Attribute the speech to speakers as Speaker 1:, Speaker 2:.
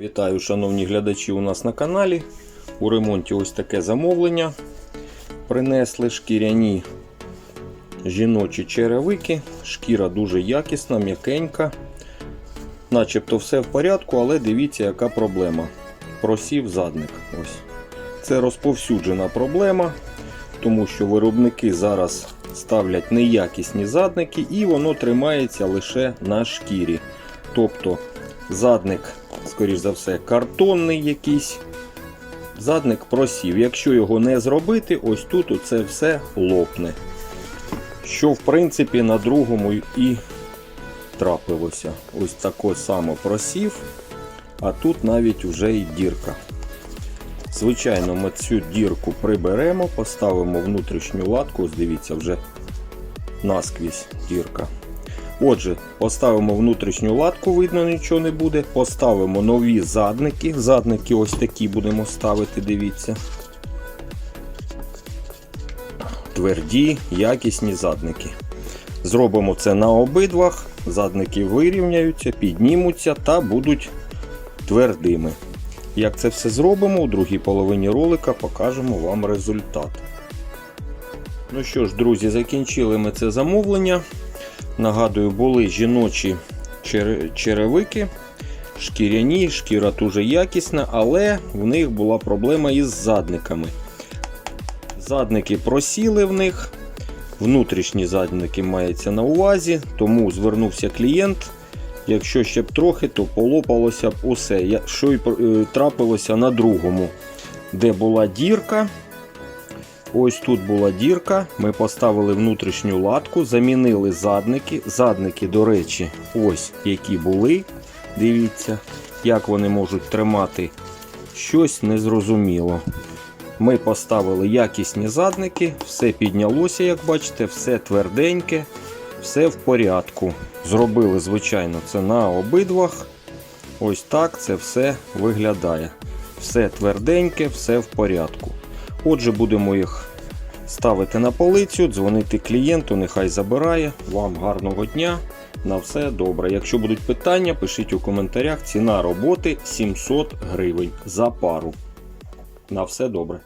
Speaker 1: Вітаю, шановні глядачі, у нас на каналі. У ремонті ось таке замовлення. Принесли шкіряні жіночі черевики. Шкіра дуже якісна, м'якенька. Начебто все в порядку, але дивіться, яка проблема. Просів задник. Ось. Це розповсюджена проблема, тому що виробники зараз ставлять неякісні задники і воно тримається лише на шкірі. Тобто задник, скоріш за все, картонний якийсь. Задник просів. Якщо його не зробити, ось тут оце все лопне. Що, в принципі, на другому і трапилося. Ось тако само просів, а тут навіть вже і дірка. Звичайно, ми цю дірку приберемо, поставимо внутрішню латку. Ось дивіться, вже насквізь дірка. Отже, поставимо внутрішню латку, видно, нічого не буде. Поставимо нові задники. Задники ось такі будемо ставити, дивіться. Тверді, якісні задники. Зробимо це на обидвах. Задники вирівняються, піднімуться та будуть твердими. Як це все зробимо, у другій половині ролика покажемо вам результат. Ну що ж, друзі, закінчили ми це замовлення. Нагадую, були жіночі черевики, шкіряні, шкіра дуже якісна, але в них була проблема із задниками. Задники просіли в них, внутрішні задники мається на увазі, тому звернувся клієнт. Якщо ще б трохи, то полопалося б усе. Що й е, трапилося на другому, де була дірка. Ось тут була дірка. Ми поставили внутрішню латку, замінили задники. Задники, до речі, ось які були. Дивіться, як вони можуть тримати щось незрозуміло. Ми поставили якісні задники, все піднялося, як бачите, все тверденьке, все в порядку. Зробили, звичайно, це на обидвах. Ось так це все виглядає. Все тверденьке, все в порядку. Отже, будемо їх ставити на полицю, дзвонити клієнту, нехай забирає. Вам гарного дня. На все добре. Якщо будуть питання, пишіть у коментарях. Ціна роботи 700 гривень за пару. На все добре.